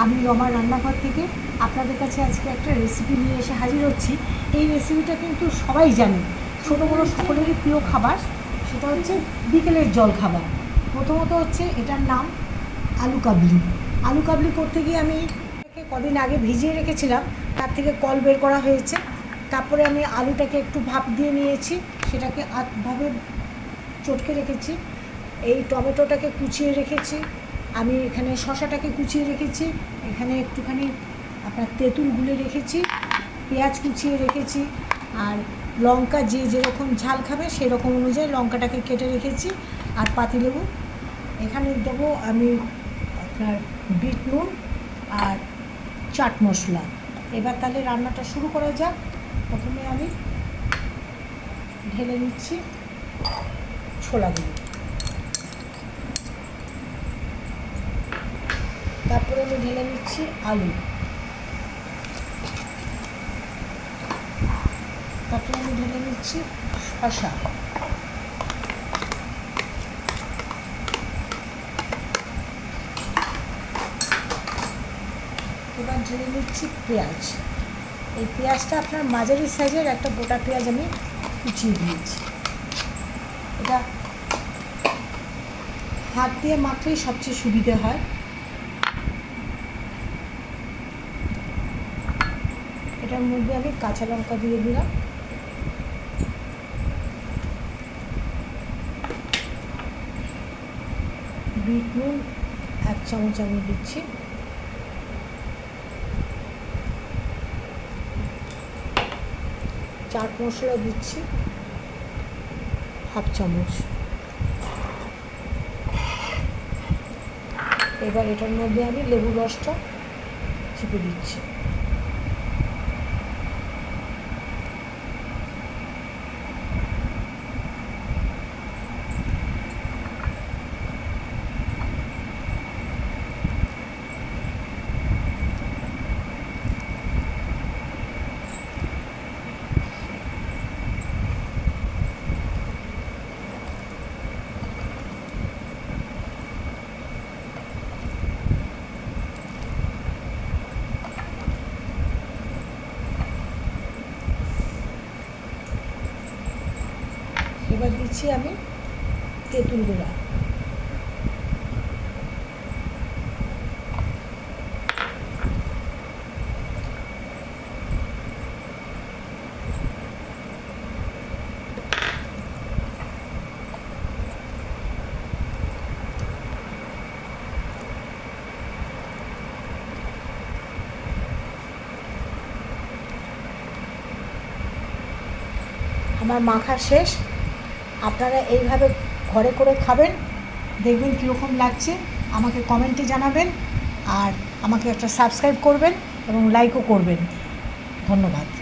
আমি রমা রান্নাঘর থেকে আপনাদের কাছে আজকে একটা রেসিপি নিয়ে এসে হাজির হচ্ছি। এই রেসিপিটা কিন্তু সবাই জানে। ছোটো বড়ো সকলেরই প্রিয় খাবার। সেটা হচ্ছে বিকেলের জল খাবার। প্রথমত হচ্ছে এটার নাম আলু কাবলি। আলু কাবলি করতে গিয়ে আমি কদিন আগে ভিজিয়ে রেখেছিলাম। তার থেকে কল বের করা হয়েছে। তারপরে আমি আলুটাকে একটু ভাপ দিয়ে নিয়েছি। সেটাকে আধভাবে চটকে রেখেছি। এই টমেটোটাকে কুচিয়ে রেখেছি। আমি এখানে শশাটাকে কুচিয়ে রেখেছি, এখানে একটুখানি আপনার তেঁতুল গুলে রেখেছি, পেঁয়াজ কুচিয়ে রেখেছি, আর লঙ্কা যে যেরকম ঝাল খাবে সেরকম অনুযায়ী লঙ্কাটাকে কেটে রেখেছি, আর পাতি পাতিলেবু। এখানে দেবো আমি আপনার বিট নুন আর চাট মশলা। এবার তাহলে রান্নাটা শুরু করা যাক। প্রথমে আমি ঢেলে নিচ্ছি ছোলাগুলো। তারপরে আমি ঢেলে নিচ্ছি, আলু। তারপরে আমি ঢেলে নিচ্ছি শশা এবার ঢেলে নিচ্ছি পেঁয়াজ। এই পেঁয়াজটা আপনার মাঝারি সাইজের একটা গোটা পেঁয়াজ আমি কুচিয়ে দিয়েছি। এটা হাত দিয়ে মাখলেই সবচেয়ে সুবিধে হয়। এটার মধ্যে আমি কাঁচা লঙ্কা দিয়ে দিলাম। বিট নুন এক চামচ আমি দিচ্ছি। চাট মশলা দিচ্ছি। হাফ চামচ। এবার এটার মধ্যে আমি লেবু রসটা চিপে দিচ্ছি। এবার দিচ্ছি আমি তেঁতুল গুঁড়া। আমার মাখা শেষ। আপনারা এইভাবে ঘরে করে খাবেন, দেখবেন কীরকম লাগছে, আমাকে কমেন্টে জানাবেন, আর আমাকে একটা সাবস্ক্রাইব করবেন এবং লাইকও করবেন। ধন্যবাদ।